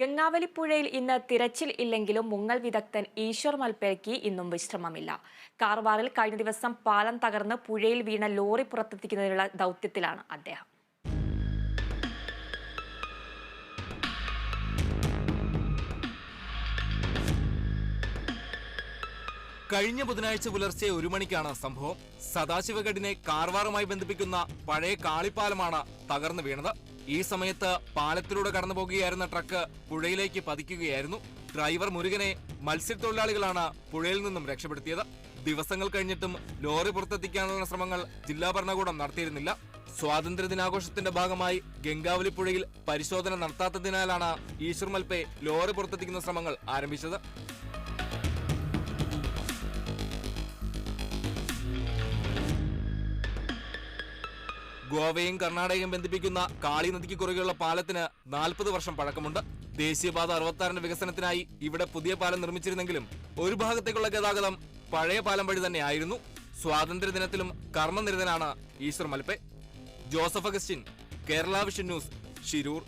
ഗംഗാവലിപ്പുഴയിൽ ഇന്ന് തിരച്ചിൽ ഇല്ലെങ്കിലും മുങ്ങൽ വിദഗ്ധൻ ഈശ്വർ മൽപ്പേക്ക് ഇന്നും വിശ്രമമില്ല. കാർവാറിൽ കഴിഞ്ഞ ദിവസം പാലം തകർന്ന് പുഴയിൽ വീണ ലോറി പുറത്തെത്തിക്കുന്നതിനുള്ള ദൗത്യത്തിലാണ് അദ്ദേഹം. കഴിഞ്ഞ ബുധനാഴ്ച പുലർച്ചെ ഒരു മണിക്കാണ് സംഭവം. സദാശിവഗഡിനെ കാർവാറുമായി ബന്ധിപ്പിക്കുന്ന പഴയ കാളിപ്പാലമാണ് തകർന്നു വീണത്. ഈ സമയത്ത് പാലത്തിലൂടെ കടന്നു പോകുകയായിരുന്ന ട്രക്ക് പുഴയിലേക്ക് പതിക്കുകയായിരുന്നു. ഡ്രൈവർ മുരുകനെ മത്സ്യത്തൊഴിലാളികളാണ് പുഴയിൽ നിന്നും രക്ഷപ്പെടുത്തിയത്. ദിവസങ്ങൾ കഴിഞ്ഞിട്ടും ലോറി പുറത്തെത്തിക്കാനുള്ള ശ്രമങ്ങൾ ജില്ലാ ഭരണകൂടം നടത്തിയിരുന്നില്ല. സ്വാതന്ത്ര്യ ദിനാഘോഷത്തിന്റെ ഭാഗമായി ഗംഗാവലി പുഴയിൽ പരിശോധന നടത്താത്തതിനാലാണ് ഈശ്വർ മൽപ്പെ ലോറി പുറത്തെത്തിക്കുന്ന ശ്രമങ്ങൾ ആരംഭിച്ചത്. ഗോവയും കർണാടകയും ബന്ധിപ്പിക്കുന്ന കാളി നദിക്ക് കുറുകെയുള്ള പാലത്തിന് നാൽപ്പത് വർഷം പഴക്കമുണ്ട്. ദേശീയപാത അറുപത്താറിന്റെ വികസനത്തിനായി ഇവിടെ പുതിയ പാലം നിർമ്മിച്ചിരുന്നെങ്കിലും ഒരു ഭാഗത്തേക്കുള്ള ഗതാഗതം പഴയ പാലം വഴി തന്നെയായിരുന്നു സ്വാതന്ത്ര്യദിനത്തിലും കർമ്മനിരതനാണ് Eshwar Malpe Joseph Augustine Kerala Vision News Shirur